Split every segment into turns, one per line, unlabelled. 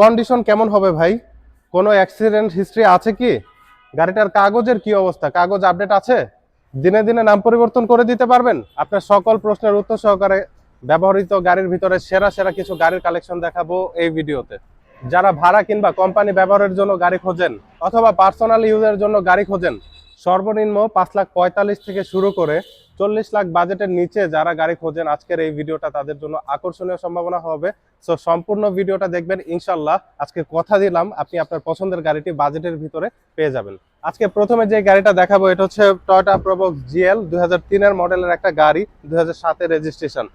Condition কেমন হবে ভাই? কোনো অ্যাক্সিডেন্ট হিস্ট্রি আছে কি? গাড়িটার কাগজের কি অবস্থা? কাগজ আপডেট আছে? দিনে দিনে নাম পরিবর্তন করে দিতে পারবেন? আপনার সকল প্রশ্নের উত্তর সহকারে ব্যবহৃত গাড়ির ভিতরে সেরা সেরা কিছু গাড়ির কালেকশন দেখাবো এই ভিডিওতে। যারা ভাড়া কিংবা কোম্পানি ব্যবহারের জন্য গাড়ি খোঁজেন, অথবা পার্সোনাল ইউজের জন্য গাড়ি খোঁজেন সর্বনিম্ন পাঁচ লাখ পঁয়তাল্লিশ থেকে শুরু করে চল্লিশ লাখ বাজেটের নিচে যারা গাড়ি খোঁজেন, আজকের এই ভিডিওটা তাদের জন্য আকর্ষণীয় সম্ভাবনা হবে। সো সম্পূর্ণ ভিডিওটা দেখবেন ইনশাল্লাহ আজকে কথা দিলাম, আপনি আপনার পছন্দের গাড়িটি বাজেটের ভিতরে পেয়ে যাবেন। আজকে প্রথমে যে গাড়িটা দেখাবো, এটা হচ্ছে টয়টা প্রবক্স জিএল দুই হাজার তিনের মডেলের একটা গাড়ি দুই হাজার রেজিস্ট্রেশন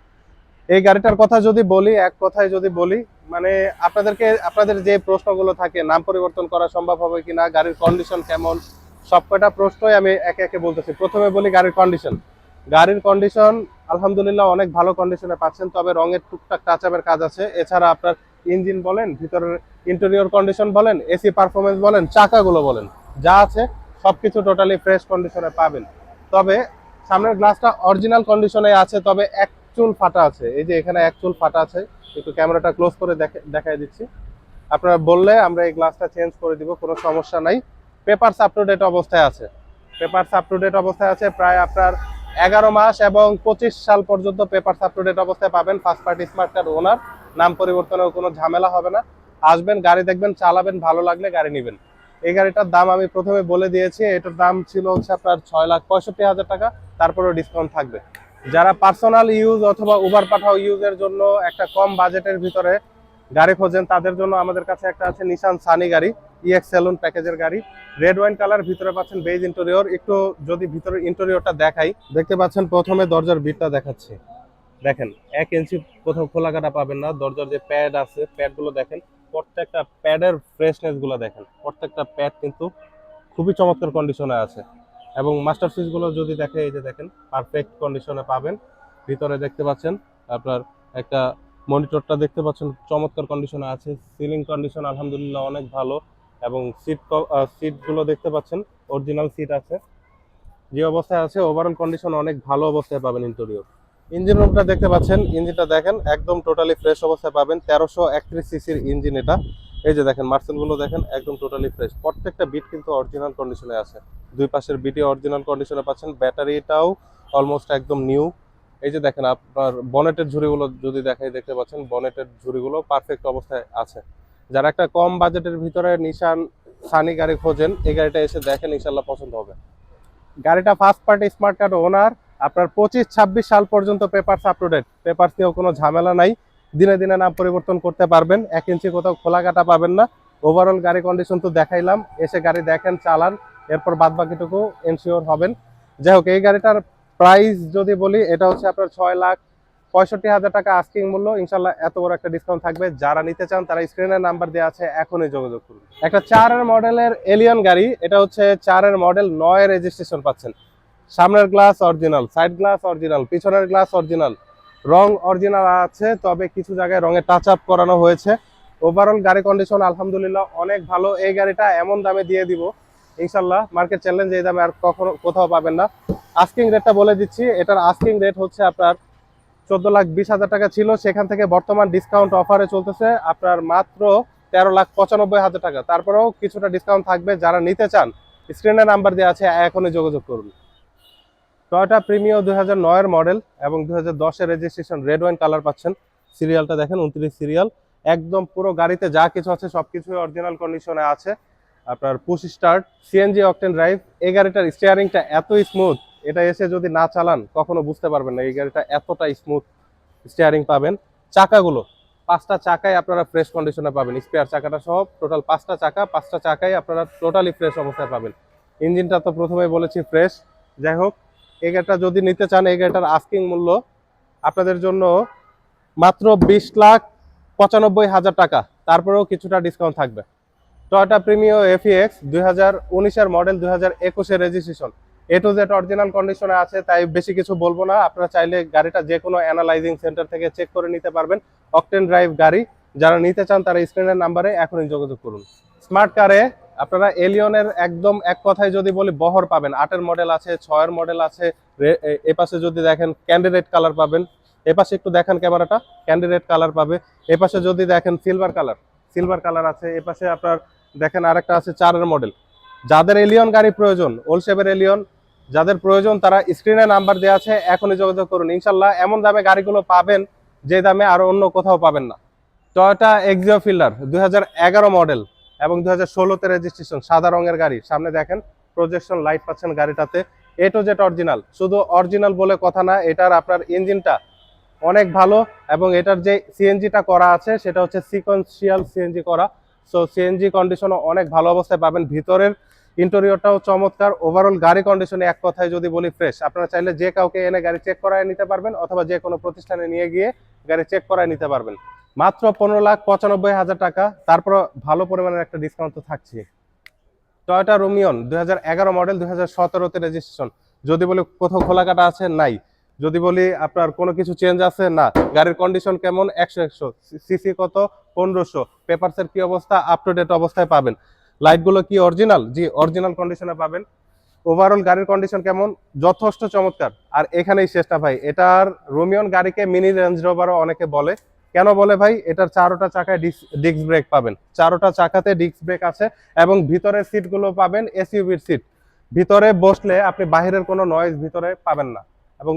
এই গাড়িটার কথা যদি বলি, এক কথায় যদি বলি মানে আপনাদেরকে, আপনাদের যে প্রশ্নগুলো থাকে, নাম পরিবর্তন করা সম্ভব হবে কিনা, গাড়ির কন্ডিশন কেমন সবকটা প্রশ্নই আমি একে একে বলতেছি। প্রথমে বলি গাড়ির কন্ডিশন গাড়ির কন্ডিশন আলহামদুলিল্লাহ অনেক ভালো কন্ডিশনে পাচ্ছেন, তবে রঙের টুকটাক টাচ আপের কাজ আছে। এছাড়া আপনার ইঞ্জিন বলেন, ভিতরের ইন্টেরিয়র কন্ডিশন বলেন এসি পারফরমেন্স বলেন, চাকাগুলো বলেন, যা আছে, সবকিছু টোটালি ফ্রেশ কন্ডিশনে পাবেন। তবে সামনের গ্লাসটা অরিজিনাল কন্ডিশনে আছে, তবে এক চুল ফাটা আছে। এই যে এখানে এক চুল ফাটা আছে, একটু ক্যামেরাটা ক্লোজ করে দেখে দেখাই দিচ্ছি। আপনারা বললে আমরা এই গ্লাসটা চেঞ্জ করে দিব, কোনো সমস্যা নাই। পেপারস আপ টু ডেট অবস্থায় আছে। পেপারস আপ টু ডেট অবস্থায় আছে প্রায় আপনার এগারো মাস এবং পঁচিশ সাল পর্যন্ত পেপারস আপ টু ডেট অবস্থায় পাবেন। First party smart card owner নাম পরিবর্তনের কোনো ঝামেলা হবে না। আসবেন, গাড়ি দেখবেন, চালাবেন, ভালো লাগলে গাড়ি নেবেন। এই গাড়িটার দাম আমি প্রথমে বলে দিয়েছি, এটার দাম ছিল হচ্ছে আপনার ছয় লাখ পঁয়ষট্টি হাজার টাকা, তারপরেও ডিসকাউন্ট থাকবে। যারা পার্সোনাল ইউজ অথবা উবার পাঠাও ইউজের জন্য একটা কম বাজেটের ভিতরে গাড়ি খোঁজেন, তাদের জন্য আমাদের কাছে একটা আছে নিশান সানি গাড়ি। ইএক্স সেলুন প্যাকেজের গাড়ি। রেড ওয়াইন কালার ভিতরে পাচ্ছেন বেজ ইন্টেরিয়র একটু যদি ভিতরের ইন্টেরিয়রটা দেখাই, দেখতে পাচ্ছেন প্রথমে দরজার বিটটা দেখাচ্ছি। দেখেন, এক ইঞ্চি কোথাও খোলা কাটা পাবেন না। দরজার যে প্যাড আছে প্যাডগুলো দেখেন, প্রত্যেকটা প্যাডের ফ্রেশনেসগুলো দেখেন। প্রত্যেকটা প্যাড কিন্তু খুবই চমৎকার কন্ডিশনে আছে। এবং মাস্টার সুইচগুলো যদি দেখে, এই যে দেখেন পারফেক্ট কন্ডিশনে পাবেন। ভিতরে দেখতে পাচ্ছেন, আপনার একটা মনিটরটা দেখতে পাচ্ছেন, চমৎকার কন্ডিশনে আছে। সিলিং কন্ডিশন আলহামদুলিল্লাহ, অনেক ভালো। এবং সিট সিটগুলো দেখতে পাচ্ছেন অরিজিনাল সিট আছে। যে অবস্থায় আছে ওভারঅল কন্ডিশন অনেক ভালো অবস্থায় পাবেন ইন্টেরিয়র ইঞ্জিন রুমটা দেখতে পাচ্ছেন ইঞ্জিনটা দেখেন, একদম টোটালি ফ্রেশ অবস্থায় পাবেন। তেরোশো একত্রিশ সিসির ইঞ্জিন এটা। এই যে দেখেন মার্সেলগুলো দেখেন, একদম টোটালি ফ্রেশ প্রত্যেকটা বিট কিন্তু অরিজিনাল কন্ডিশনে আছে। দুই পাশের বিটি অরিজিনাল কন্ডিশনে পাচ্ছেন। ব্যাটারিটাও অলমোস্ট একদম নিউ এই যে দেখেন, আপনার বনেটের ঝুড়িগুলো যদি দেখাই, দেখতে পাচ্ছেন বনেটের ঝুড়িগুলো পারফেক্ট অবস্থায় আছে। যারা একটা কম বাজেটের ভিতরে নিশান সানি গাড়ি খোঁজেন, এই গাড়িটা এসে দেখেন ইনশাল্লাহ পছন্দ হবে। গাড়িটা first party smart card owner আপনার পঁচিশ, ছাব্বিশ সাল পর্যন্ত পেপারস আপ টু ডেট নিয়েও কোনো ঝামেলা নাই। দিনে দিনে নাম পরিবর্তন করতে পারবেন। এক ইঞ্চি কোথাও খোলা কাটা পাবেন না। ওভারঅল গাড়ি কন্ডিশন তো দেখাইলাম। এসে গাড়ি দেখেন, চালান। এরপর বাদ বাকিটুকু এনশিওর হবেন। যাই হোক, এই গাড়িটার প্রাইস যদি বলি, এটা হচ্ছে আপনার ছয় লাখ পঁয়ষট্টি হাজার টাকা আস্কিং মূল্য। ইনশাল্লাহ এত বড় একটা ডিসকাউন্ট থাকবে। যারা নিতে চান, তারা স্ক্রিনের নাম্বার দেওয়া আছে, এখনই যোগাযোগ করুন। একটা চারের মডেলের এলিয়ন গাড়ি, এটা হচ্ছে চারের মডেল নয় রেজিস্ট্রেশন পাচ্ছেন। সামনের glass original side glass original পিছনের গ্লাস অরিজিনাল রং অরিজিনাল আছে, তবে কিছু জায়গায় রঙের টাচ আপ করানো হয়েছে। ওভারঅল গাড়ি কন্ডিশন আলহামদুলিল্লাহ অনেক ভালো। এই গাড়িটা এমন দামে দিয়ে দিব। ইনশাল্লাহ মার্কেট চ্যালেঞ্জ এই দামে আর কখনো কোথাও পাবেন না। আস্কিং রেটটা বলে দিচ্ছি। এটার আস্কিং রেট হচ্ছে আপনার চোদ্দ লাখ বিশ হাজার টাকা ছিল। সেখান থেকে বর্তমান ডিসকাউন্ট অফারে চলতেছে আপনার মাত্র তেরো লাখ পঁচানব্বই হাজার টাকা। তারপরেও কিছুটা ডিসকাউন্ট থাকবে। যারা নিতে চান স্ক্রিনের নাম্বার দেওয়া আছে, এখনই যোগাযোগ করুন। টয়োটা প্রিমিও দুই হাজার নয়ের মডেল এবং দুই হাজার দশের রেজিস্ট্রেশন রেড ওয়াইন কালার পাচ্ছেন। সিরিয়ালটা দেখেন, উনত্রিশ সিরিয়াল একদম পুরো গাড়িতে যা কিছু আছে সব কিছুই অরিজিনাল কন্ডিশনে আছে। আপনার push start CNG octane drive এই গাড়িটার স্টিয়ারিংটা এত স্মুথ এটা এসে যদি না চালান, কখনো বুঝতে পারবেন না এই গাড়িটা এতটা স্মুথ স্টিয়ারিং পাবেন। চাকাগুলো, পাঁচটা চাকায় আপনারা ফ্রেশ কন্ডিশনে পাবেন। স্পেয়ার চাকাটা সহ টোটাল পাঁচটা চাকা, পাঁচটা চাকায় আপনারা টোটালি ফ্রেশ অবস্থায় পাবেন। ইঞ্জিনটা তো প্রথমে বলেছি ফ্রেশ যাই হোক, এই গাড়িটা যদি নিতে চান, এই গাড়িটার আস্কিং মূল্য আপনাদের জন্য মাত্র বিশ লাখ পঁচানব্বই হাজার টাকা। তারপরেও কিছুটা ডিসকাউন্ট থাকবে। টয়োটা প্রিমিও এফিএক্স দুই হাজার উনিশের মডেল দুই হাজার একুশের registration A to Z original কন্ডিশনে আছে, তাই বেশি কিছু বলব না। আপনারা চাইলে গাড়িটা যে কোনো অ্যানালাইজিং সেন্টার থেকে চেক করে নিতে পারবেন। অকটেন ড্রাইভ গাড়ি, যারা নিতে চান তারা স্ক্রিনের নাম্বারে এখনই যোগাযোগ করুন। স্মার্ট কারে আপনারা এলিয়নের একদম এক কথায় যদি বলি, বহর পাবেন। আটের মডেল আছে, ছয়ের মডেল আছে, এ- পাশে যদি দেখেন ক্যান্ডিডেট কালার পাবেন। এ পাশে একটু দেখেন ক্যামেরাটা ক্যান্ডিডেট কালার পাবে। এ পাশে যদি দেখেন সিলভার কালার সিলভার কালার আছে। এ পাশে আপনার দেখেন আরেকটা আছে চারের মডেল যাদের এলিয়ন গাড়ি প্রয়োজন ওল শেপের এলিয়ন যাদের প্রয়োজন তারা স্ক্রিনে নাম্বার দেওয়া আছে, এখনই যোগাযোগ করুন। ইনশাল্লাহ এমন দামে গাড়িগুলো পাবেন, যে দামে আরও অন্য কোথাও পাবেন না। টয়োটা এক্সিও ফিল্ডার দুই মডেল এবং দুই হাজার ষোলোতে রেজিস্ট্রেশন সাদা রঙের গাড়ি। সামনে দেখেন প্রজেকশন লাইট পাচ্ছেন গাড়িটাতে। এ টু জেড অরিজিনাল শুধু অরিজিনাল বলে কথা না, এটার আপনার ইঞ্জিনটা অনেক ভালো এবং এটার যে সিএনজিটা করা আছে, সেটা হচ্ছে সিকোয়েন্সিয়াল সিএনজি করা। সো সিএনজি কন্ডিশনও অনেক ভালো অবস্থায় পাবেন। ভিতরের ইন্টেরিয়রটাও চমৎকার। ওভারঅল গাড়ি কন্ডিশনে এক কথায় যদি বলি ফ্রেশ আপনারা চাইলে যে কাউকে এনে গাড়ি চেক করায় নিতে পারবেন অথবা যে কোনো প্রতিষ্ঠানে নিয়ে গিয়ে গাড়ি চেক করায় নিতে পারবেন। মাত্র পনেরো লাখ পঁচানব্বই হাজার টাকা তারপর ভালো পরিমাণের একটা ডিসকাউন্ট তো থাকছে। টয়টা রোমিয়ন দু হাজার এগারো মডেল দুই হাজার রেজিস্ট্রেশন যদি বলি কোথাও খোলা কাটা আছে? নাই। যদি বলি আপনার কোনো কিছু চেঞ্জ আছে? না। গাড়ির কন্ডিশন কেমন? একশো একশো। সিসি কত? পনেরোশো। পেপারসের কি অবস্থা? আপ টু ডেট অবস্থায় পাবেন। লাইটগুলো কি অরিজিনাল জি অরিজিনাল কন্ডিশনে পাবেন। ওভারঅল গাড়ির কন্ডিশন কেমন? যথেষ্ট চমৎকার। আর এখানেই শেষটা ভাই, এটার রোমিয়ন গাড়িকে মিনি রেঞ্জ রোভারও অনেকে বলে। কেন বলে ভাই? এটার চারোটা চাকায় ডিস্ক ব্রেক পাবেন। চারোটা চাকাতে ডিস্ক ব্রেক আছে এবং ভিতরের সিটগুলো পাবেন এসইউভির সিট ভিতরে বসলে আপনি বাহিরের কোনো নয়েজ ভিতরে পাবেন না। এবং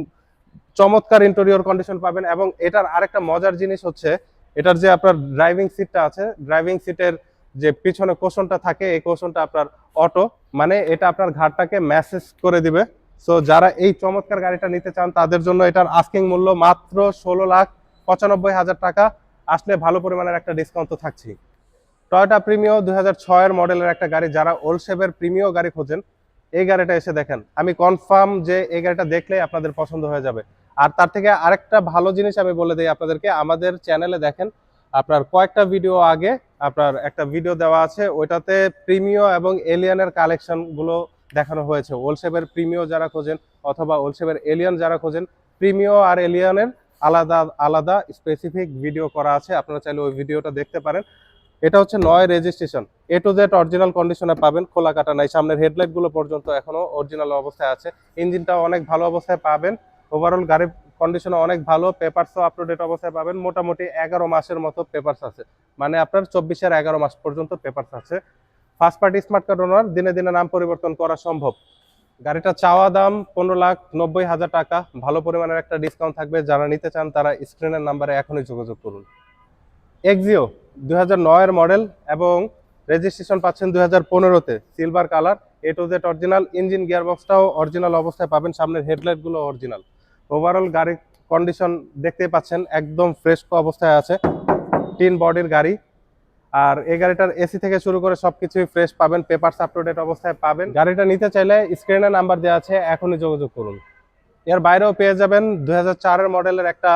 চমৎকার ইন্টেরিয়র কন্ডিশন পাবেন এবং এটার আরেকটা মজার জিনিস হচ্ছে, এটার যে আপনার ড্রাইভিং সিটটা আছে ড্রাইভিং সিটের যে পিছনে কোশনটা থাকে, এই কোশনটা আপনার অটো মানে এটা আপনার ঘাটটাকে মেসেজ করে দিবে। সো যারা এই চমৎকার গাড়িটা নিতে চান, তাদের জন্য এটার আস্কিং মূল্য মাত্র ষোলো লাখ পঁচানব্বই হাজার টাকা। আসলে ভালো পরিমাণের একটা ডিসকাউন্ট তো থাকছেই। টয়োটা প্রিমিও দুই হাজার ছয়ের মডেলের একটা গাড়ি, যারা ওল্ড শেপের প্রিমিও গাড়ি খোঁজেন, এই গাড়িটা এসে দেখেন। আমি কনফার্ম যে এই গাড়িটা দেখলেই আপনাদের পছন্দ হয়ে যাবে। আর তার থেকে আরেকটা ভালো জিনিস আমি বলে দিই আপনাদেরকে, আমাদের চ্যানেলে দেখেন আপনার কয়েকটা ভিডিও আগে আপনার একটা ভিডিও দেওয়া আছে, ওইটাতে প্রিমিও এবং এলিয়ানের কালেকশনগুলো দেখানো হয়েছে। ওলশেপের প্রিমিও যারা খোঁজেন অথবা ওলশেপের এলিয়ান যারা খোঁজেন, প্রিমিও আর এলিয়ানের আলাদা আলাদা স্পেসিফিক ভিডিও করা আছে। আপনারা চাইলে ওই ভিডিওটা দেখতে পারেন। এটা হচ্ছে নয় registration A to Z original কন্ডিশনে পাবেন, খোলা কাটা নাই। সামনের হেডলাইটগুলো পর্যন্ত এখনও অরিজিনাল অবস্থায় আছে। ইঞ্জিনটা অনেক ভালো অবস্থায় পাবেন। ওভারঅল গাড়ির কন্ডিশন অনেক ভালো পেপারসও আপ টু ডেট অবস্থায় পাবেন। মোটামুটি এগারো মাসের মতো পেপারস আছে। মানে আপনার চব্বিশের এগারো মাস পর্যন্ত পেপারস আছে। First party smart card owner দিনে দিনে নাম পরিবর্তন করা সম্ভব। গাড়িটা চাওয়া দাম পনেরো লাখ নব্বই হাজার টাকা। ভালো পরিমাণের একটা ডিসকাউন্ট থাকবে। যারা নিতে চান, তারা স্ক্রিনের নাম্বারে এখনই যোগাযোগ করুন। এক্সিও দুই হাজার মডেল এবং রেজিস্ট্রেশন পাচ্ছেন দুই হাজার পনেরোতে silver colour A to Z original engine গিয়ারবক্সটাও original অবস্থায় পাবেন। সামনের হেডলাইটগুলো অরিজিনাল ওভারঅল গাড়ির কন্ডিশন দেখতেই পাচ্ছেন, একদম ফ্রেশ অবস্থায় আছে টিন বডির গাড়ি। আর এই গাড়িটার এসি থেকে শুরু করে সবকিছুই ফ্রেশ পাবেন পেপারস আপ অবস্থায় পাবেন। গাড়িটা নিতে চাইলে স্ক্রিনে নাম্বার দেওয়া আছে, এখনই যোগাযোগ করুন। এর বাইরেও পেয়ে যাবেন দুই হাজার মডেলের একটা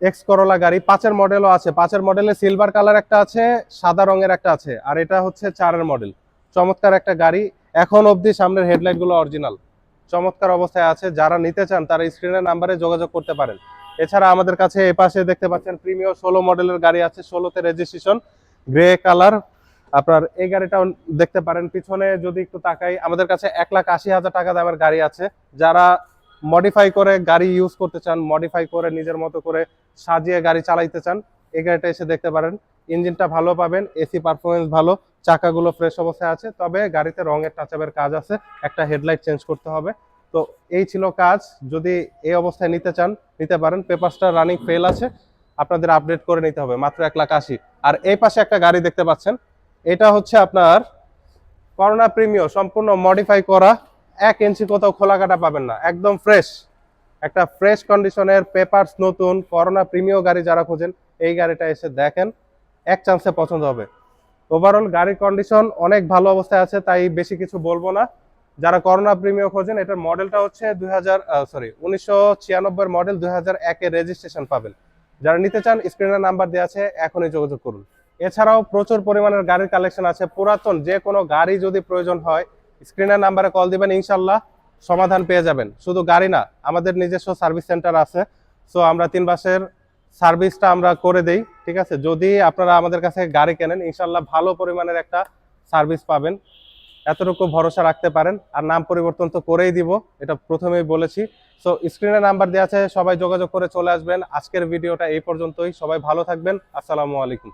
এক্স করোলা গাড়ি, পাঁচের মডেলও আছে। পাঁচের মডেলে সিলভার কালার একটা আছে, সাদা রঙের একটা আছে, আর এটা হচ্ছে চারের মডেল চমৎকার একটা গাড়ি, এখন অবধি সামনের হেডলাইটগুলো অরিজিনাল চমৎকার অবস্থায় আছে। যারা নিতে চান তারা স্ক্রিনের নাম্বারে যোগাযোগ করতে পারেন। এছাড়া আমাদের কাছে এ পাশে দেখতে পাচ্ছেন প্রিমিয়ার ষোলো মডেলের গাড়ি আছে, ষোলোতে রেজিস্ট্রেশন গ্রে কালার আপনার এই গাড়িটাও দেখতে পারেন। পিছনে যদি একটু তাকাই, আমাদের কাছে এক লাখ আশি হাজার টাকা দামের গাড়ি আছে। যারা মডিফাই করে গাড়ি ইউজ করতে চান মডিফাই করে নিজের মতো করে সাজিয়ে গাড়ি চালাইতে চান, এই গাড়িটা এসে দেখতে পারেন। ইঞ্জিনটা ভালো পাবেন এসি পারফরমেন্স ভালো, চাকাগুলো ফ্রেশ অবস্থায় আছে। তবে গাড়িতে রঙের টাচাপের কাজ আছে, একটা হেডলাইট চেঞ্জ করতে হবে। তো এই ছিল কাজ। যদি এই অবস্থায় নিতে চান, নিতে পারেন। পেপারসটা রানিং ফেল আছে। আপনাদের আপডেট করে নিতে হবে, মাত্র এক লাখ আশি। আর এই পাশে একটা গাড়ি দেখতে পাচ্ছেন। এটা হচ্ছে আপনার করোনা প্রিমিও সম্পূর্ণ মডিফাই করা। এক ইঞ্চি কোথাও খোলা কাটা পাবেন না। একদম ফ্রেশ একটা ফ্রেশ কন্ডিশনের পেপারস নতুন করোনা প্রিমিও গাড়ি যারা খোঁজেন, এই গাড়িটা এসে দেখেন। এক চান্সে পছন্দ হবে। ওভারঅল গাড়ির কন্ডিশন অনেক ভালো অবস্থায় আছে, তাই বেশি কিছু বলব না। যারা করোনা প্রিমিও খোঁজেন, এটার মডেলটা হচ্ছে দুই হাজার সরি উনিশশো ছিয়ানব্বই মডেল দুই হাজার একের রেজিস্ট্রেশন পাবেন। যারা নিতে চান স্ক্রিনের নাম্বার দেওয়া আছে, এখনই যোগাযোগ করুন। এছাড়াও প্রচুর পরিমাণের গাড়ির কালেকশন আছে। পুরাতন যে কোনো গাড়ি যদি প্রয়োজন হয় স্ক্রিনের নাম্বারে কল দিবেন, ইনশাল্লাহ সমাধান পেয়ে যাবেন। শুধু গাড়ি না, আমাদের নিজস্ব সার্ভিস সেন্টার আছে। সো আমরা তিন মাসের সার্ভিসটা আমরা করে দেই, ঠিক আছে? যদি আপনারা আমাদের কাছে গাড়ি কেনেন, ইনশাল্লাহ ভালো পরিমাণের একটা সার্ভিস পাবেন। এতটুকু ভরসা রাখতে পারেন। আর নাম পরিবর্তন তো করেই দিব, এটা প্রথমেই বলেছি। সো স্ক্রিনে নাম্বার দেওয়া আছে, সবাই যোগাযোগ করে চলে আসবেন। আজকের ভিডিওটা এই পর্যন্তই। সবাই ভালো থাকবেন। আসসালামু আলাইকুম।